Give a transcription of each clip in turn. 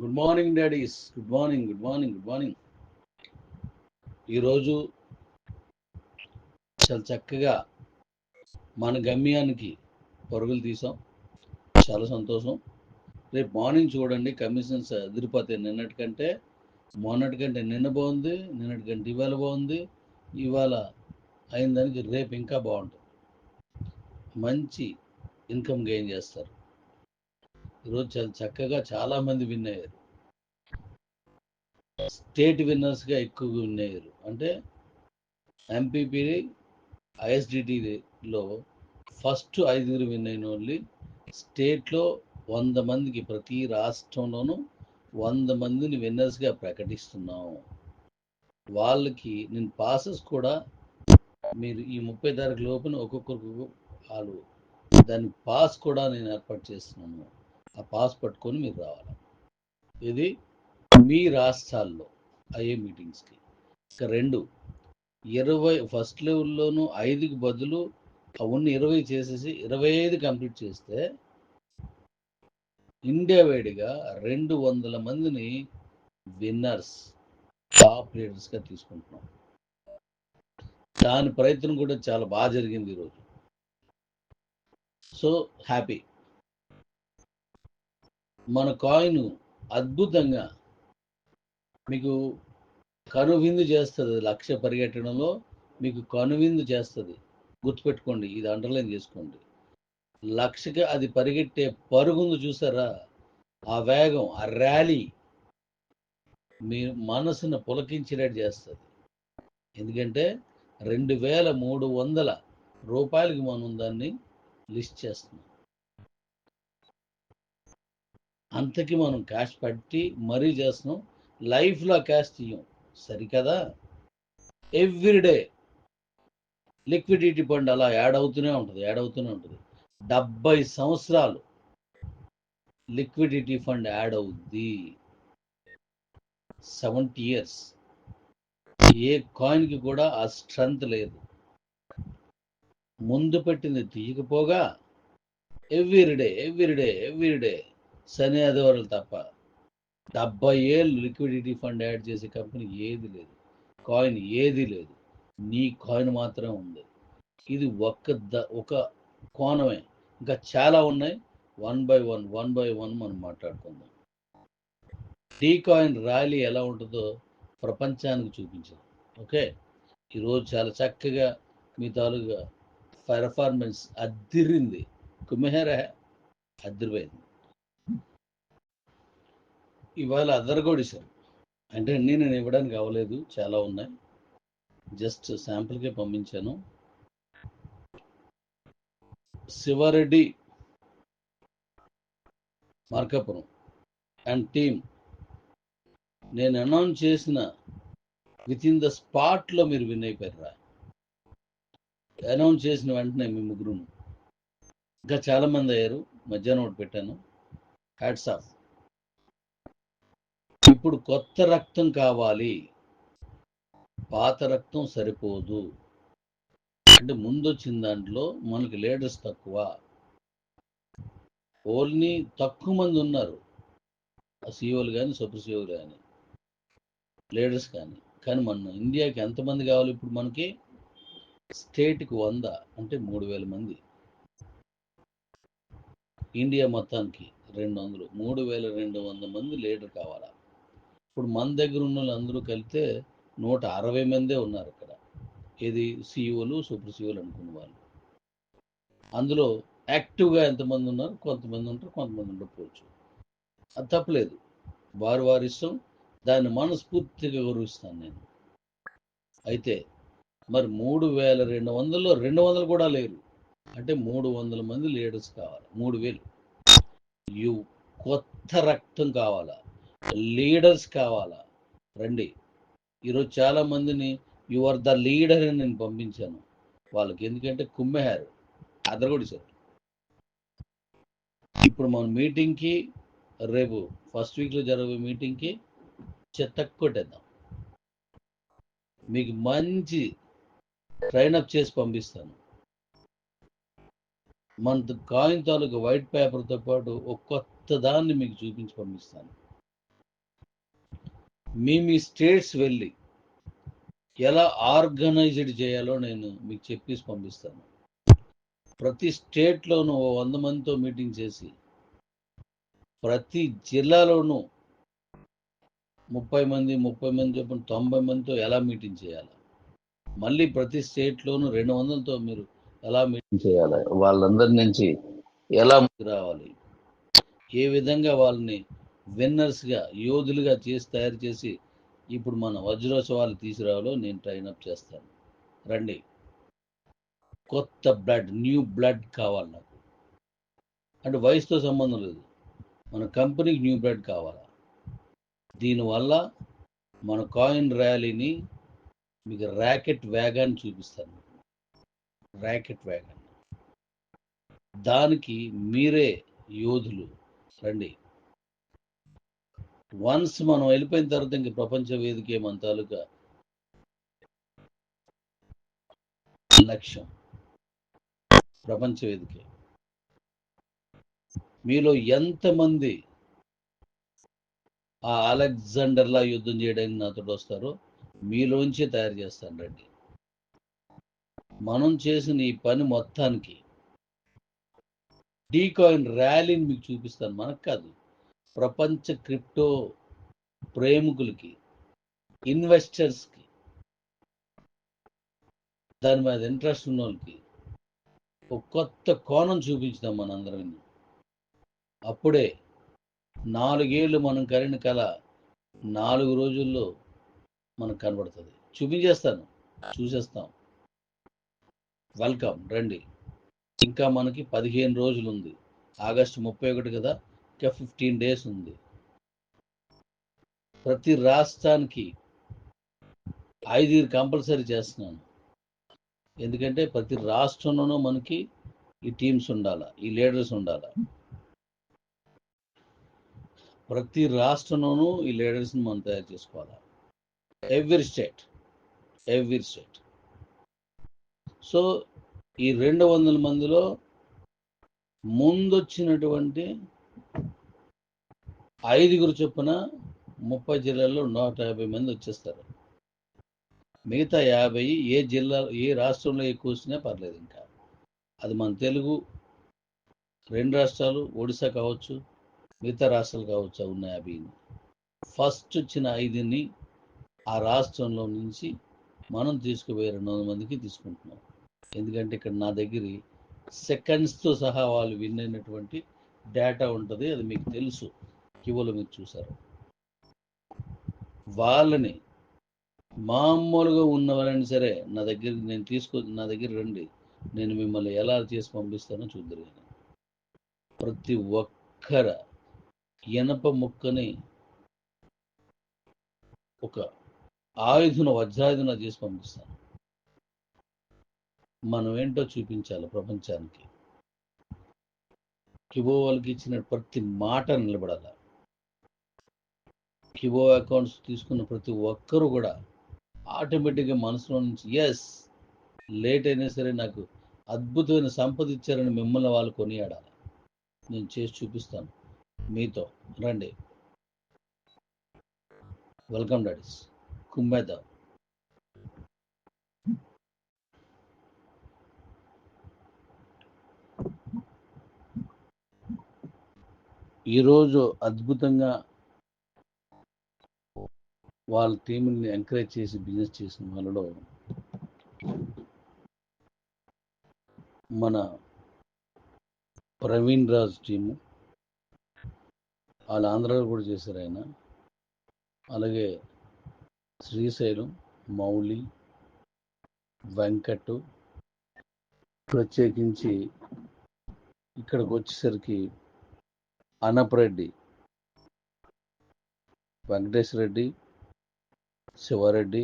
Good morning daddies good morning good morning good morning ఈరోజు చాలా చక్కగా మన గమ్యానికి పరుగులు తీసాం చాలా సంతోషం. రేపు మార్నింగ్ చూడండి కమిషన్స్ అదిరిపోతాయి నిన్నటికంటే మొన్నటికంటే నిన్న బాగుంది నిన్నటికంటే ఇవాళ బాగుంది ఇవాళ అయిన దానికి రేపు ఇంకా బాగుంటుంది. మంచి ఇన్కమ్ గెయిన్ చేస్తారు. ఈరోజు చాలా చక్కగా చాలా మంది విన్ అయ్యారు. స్టేట్ విన్నర్స్గా ఎక్కువగా విన్ అయ్యారు. అంటే ఎంపీపీ ఐఎస్డిటీలో ఫస్ట్ ఐదుగురు విన్ అయిన ఓన్లీ స్టేట్లో వంద మందికి ప్రతి రాష్ట్రంలోనూ వంద మందిని విన్నర్స్గా ప్రకటిస్తున్నాం. వాళ్ళకి నేను పాసెస్ కూడా మీరు ఈ ముప్పై తారీఖు లోపున ఒక్కొక్కరికి వాళ్ళు దాని పాస్ కూడా నేను ఏర్పాటు చేస్తున్నాను. ఆ పాస్ పట్టుకొని మీరు రావాలి. ఇది మీ రాష్ట్రాల్లో అయ్యే మీటింగ్స్కి. ఇక రెండు ఇరవై ఫస్ట్ లెవెల్లోనూ ఐదుకి బదులు ఉన్న ఇరవై చేసేసి ఇరవై ఐదు కంప్లీట్ చేస్తే ఇండియా వైడ్గా రెండు వందల మందిని విన్నర్స్ టాప్ లీడర్స్గా తీసుకుంటున్నాం. దాని ప్రయత్నం కూడా చాలా బాగా జరిగింది ఈరోజు సో హ్యాపీ. మన కాయిన్ అద్భుతంగా మీకు కనువిందు చేస్తుంది లక్ష పరిగెట్టడంలో మీకు కనువిందు చేస్తుంది. గుర్తుపెట్టుకోండి ఇది అండర్లైన్ చేసుకోండి. లక్షకి అది పరిగెట్టే పరుగుందు చూసారా? ఆ వేగం ఆ ర్యాలీ మీ మనసును పులకించినట్టు చేస్తుంది. ఎందుకంటే రెండు వేల మూడు వందల రూపాయలకి మనం దాన్ని లిస్ట్ చేస్తున్నాం. అంతకి మనం క్యాష్ పెట్టి మరీ చేస్తున్నాం. లైఫ్లో క్యాష్ తీయం. సరికదా? ఎవ్రీడే లిక్విడిటీ ఫండ్ అలా యాడ్ అవుతూనే ఉంటుంది యాడ్ అవుతూనే ఉంటుంది. డెబ్బై సంవత్సరాలు లిక్విడిటీ ఫండ్ యాడ్ అవుద్ది. Seventy years. ఏ కాయిన్కి కూడా ఆ స్ట్రెంగ్త్ లేదు. ముందు పెట్టింది తీయకపోగా ఎవ్రీడే ఎవ్రీడే ఎవ్రీడే శని ఆదివారాలు తప్ప. డెబ్బై ఏళ్ళు లిక్విడిటీ ఫండ్ యాడ్ చేసే కంపెనీ ఏది లేదు. కాయిన్ ఏది లేదు. నీ కాయిన్ మాత్రమే ఉంది. ఇది ఒక్క ద ఒక కోణమే. ఇంకా చాలా ఉన్నాయి. One by one one by one మనం మాట్లాడుకుందాం. టీ కాయిన్ ర్యాలీ ఎలా ఉంటుందో ప్రపంచానికి చూపించాం ఓకే? ఈరోజు చాలా చక్కగా మీ తాలూగా పెర్ఫార్మెన్స్ అద్దిరింది. కుమెహర అద్దిరిపోయింది. ఇవాళ అదరగొడిశారు అంటే అన్నీ నేను ఇవ్వడానికి అవ్వలేదు చాలా ఉన్నాయి. జస్ట్ శాంపుల్కే పంపించాను. Sivareddy Markapuram and team. నేను అనౌన్స్ చేసిన విత్ ఇన్ ద స్పాట్లో మీరు విన్ అయిపోయారా అనౌన్స్ చేసిన వెంటనే మీ ముగ్గురు ఇంకా చాలామంది అయ్యారు. మధ్యాహ్నం ఒకటి పెట్టాను. హ్యాట్స్ ఆఫ్ ఇప్పుడు కొత్త రక్తం కావాలి. పాత రక్తం సరిపోదు. అంటే ముందు వచ్చిన దాంట్లో మనకి లీడర్స్ తక్కువ. ఓన్లీ తక్కువ మంది ఉన్నారు. సీఓలు కానీ సూపర్ సీఓలు కానీ లీడర్స్ కానీ. కానీ మన ఇండియాకి ఎంతమంది కావాలి ఇప్పుడు మనకి? స్టేట్కి వంద అంటే మూడు వేల మంది. ఇండియా మొత్తానికి రెండు వందలు మూడు వేల రెండు వందల మంది లీడర్ కావాలా? ఇప్పుడు మన దగ్గర ఉన్న వాళ్ళందరూ కలిపితే నూట అరవై మందే ఉన్నారు ఇక్కడ. ఇది సీఈఓలు సూపర్ సీఈఓలు అనుకున్న వాళ్ళు. అందులో యాక్టివ్గా ఎంతమంది ఉన్నారు? కొంతమంది ఉంటారు కొంతమంది ఉండకపోవచ్చు. అది తప్పలేదు. వారు వారి ఇష్టం. దాన్ని మనస్ఫూర్తిగా గౌరవిస్తాను నేను. అయితే మరి మూడు వేల రెండు వందల్లో రెండు వందలు కూడా లేరు. అంటే మూడు వందల మంది లీడర్స్ కావాలి. మూడు వేలు. యు కొత్త రక్తం కావాలా? లీడర్స్ కావాలా? రండి. ఈరోజు చాలా మందిని యు ఆర్ ద లీడర్ అని నేను పంపించాను. వాళ్ళకి ఎందుకంటే కుమ్మెహారు అదరగొడిసారు ఇప్పుడు మన మీటింగ్కి రేపు ఫస్ట్ వీక్లో జరగబోయే మీటింగ్కి చెత్త కొట్టేద్దాం. మీకు మంచి ట్రైనప్ చేసి పంపిస్తాను. మన కాయిన్ తాలూకు వైట్ పేపర్తో పాటు ఒక కొత్త దాన్ని మీకు చూపించి పంపిస్తాను. మీ మీ స్టేట్స్ వెళ్ళి ఎలా ఆర్గనైజ్డ్ చేయాలో నేను మీకు చెప్పేసి పంపిస్తాను ప్రతి స్టేట్లోనూ ఓ వంద మందితో మీటింగ్ చేసి ప్రతి జిల్లాలోనూ ముప్పై మంది ముప్పై మంది చొప్పున తొంభై మందితో ఎలా మీటింగ్ చేయాలి? మళ్ళీ ప్రతి స్టేట్లోనూ రెండు వందలతో మీరు ఎలా మీటింగ్ చేయాలి? వాళ్ళందరి నుంచి ఎలా రావాలి? ఏ విధంగా వాళ్ళని విన్నర్స్గా యోధులుగా చేసి తయారు చేసి ఇప్పుడు మన వజ్రోత్సవాలు తీసుకురావాలో నేను ట్రైన్ అప్ చేస్తాను. రండి. కొత్త బ్లడ్ న్యూ బ్లడ్ కావాలి నాకు. అంటే వయసుతో సంబంధం లేదు. మన కంపెనీకి న్యూ బ్లడ్ కావాలా? దీనివల్ల మన కాయిన్ ర్యాలీని మీకు ర్యాకెట్ వ్యాగాన్ని చూపిస్తాను. ర్యాకెట్ వ్యాగన్ దానికి మీరే యోధులు. రండి. వన్స్ మనం వెళ్ళిపోయిన తర్వాత ఇంక ప్రపంచ వేదిక మన తాలూకా లక్ష్యం. ప్రపంచ వేదికే. మీలో ఎంతమంది ఆ అలెగ్జాండర్లా యుద్ధం చేయడానికి నాతో వస్తారో మీలోంచే తయారు చేస్తాను రండి. మనం చేసిన ఈ పని మొత్తానికి డీకాయిన్ ర్యాలీని మీకు చూపిస్తాను. మనకు కాదు. ప్రపంచ క్రిప్టో ప్రేమికులకి ఇన్వెస్టర్స్కి దాని మీద ఇంట్రెస్ట్ ఉన్న వాళ్ళకి ఒక కొత్త కోణం చూపించుదాం మనందరం అప్పుడే నాలుగేళ్ళు మనం కరిన కళ నాలుగు రోజుల్లో మనకు కనబడుతుంది. చూపించేస్తాను. చూసేస్తాం. వెల్కమ్. రండి. ఇంకా మనకి పదిహేను రోజులు ఉంది ఆగస్టు ముప్పై ఒకటి కదా? ఇంకా ఫిఫ్టీన్ డేస్ ఉంది. ప్రతి రాష్ట్రానికి ఐదుగురు కంపల్సరీ చేస్తున్నాను. ఎందుకంటే ప్రతి రాష్ట్రంలోనూ మనకి ఈ టీమ్స్ ఉండాల ఈ లీడర్స్ ఉండాల? ప్రతి రాష్ట్రంలోనూ ఈ లీడర్స్ని మనం తయారు చేసుకోవాలి? Every state every state so ఈ రెండు వందల మందిలో ముందొచ్చినటువంటి ఐదుగురు చొప్పున ముప్పై జిల్లాల్లో నూట యాభై మంది వచ్చేస్తారు. మిగతా యాభై ఏ జిల్లా ఏ రాష్ట్రంలో ఎక్కువ వచ్చినా పర్లేదు ఇంకా. అది మన తెలుగు రెండు రాష్ట్రాలు ఒడిశా కావచ్చు మిగతా రాష్ట్రాలు కావచ్చు ఉన్న యాభై. ఫస్ట్ వచ్చిన ఐదుని ఆ రాష్ట్రంలో నుంచి మనం తీసుకుపోయే రెండు వందల మందికి తీసుకుంటున్నాం. ఎందుకంటే ఇక్కడ నా దగ్గర సెకండ్స్తో సహా వాళ్ళు విన్ అయినటువంటి డేటా ఉంటుంది అది మీకు తెలుసు. కివోలో మీరు చూసారు వాళ్ళని మామూలుగా ఉన్న వాళ్ళని సరే నా దగ్గర నేను తీసుకో నా దగ్గర రండి. నేను మిమ్మల్ని ఎలా చేసి పంపిస్తానో చూద్దరు కానీ ప్రతి ఒక్కర ఇనప ముక్కని ఒక ఆయుధన వజ్రాయుధన చేసి పంపిస్తాను. మనం ఏంటో చూపించాలి ప్రపంచానికి. కిబో వాళ్ళకి ఇచ్చిన ప్రతి మాట నిలబడాలి. కిబో అకౌంట్స్ తీసుకున్న ప్రతి ఒక్కరు కూడా ఆటోమేటిక్గా మనసులో నుంచి ఎస్ లేట్ అయినా సరే నాకు అద్భుతమైన సంపద ఇచ్చారని మిమ్మల్ని వాళ్ళు కొనియాడాలి. నేను చేసి చూపిస్తాను మీతో. రండి. వెల్కమ్ డాడీస్ కుమ్మేద్దాం. ఈరోజు అద్భుతంగా వాళ్ళ టీంని ఎంకరేజ్ చేసి బిజినెస్ చేసిన వాళ్ళలో మన ప్రవీణ్ రాజ్ టీము వాళ్ళ ఆంధ్రాలో కూడా చేశారు ఆయన. అలాగే శ్రీశైలం మౌలి వెంకట్ ప్రత్యేకించి ఇక్కడికి వచ్చేసరికి అనపరెడ్డి వెంకటేశ్వర రెడ్డి శివారెడ్డి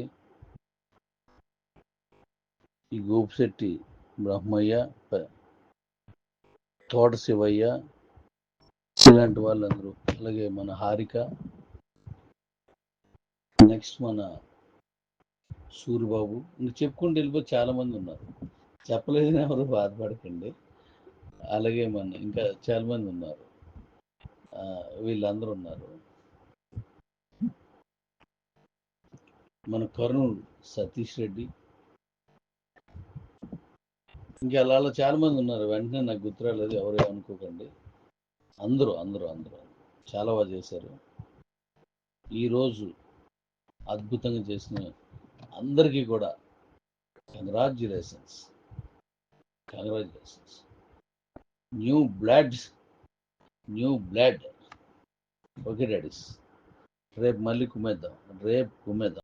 ఈ గోపిశెట్టి బ్రహ్మయ్య తోట శివయ్య ఇలాంటి వాళ్ళందరూ. అలాగే మన హారిక నెక్స్ట్ మన సూరిబాబు. ఇంక చెప్పుకుంటూ వెళ్ళిపోయి చాలామంది ఉన్నారు. చెప్పలేదని ఎవరు బాధపడకండి. అలాగే మన ఇంకా చాలామంది ఉన్నారు. వీళ్ళందరూ ఉన్నారు. మన కర్నూలు సతీష్ రెడ్డి. ఇంకా అలా అలా చాలా మంది ఉన్నారు. వెంటనే నాకు గుర్తురాలేదు ఎవరు అనుకోకండి. అందరూ అందరూ అందరూ. చాలా బాగా చేశారు. ఈరోజు అద్భుతంగా చేసిన అందరికీ కూడా congratulations congratulations new blood new blood okay daddies రేపు మళ్ళీ కుమ్మేద్దాం. రేపు కుమ్మేద్దాం.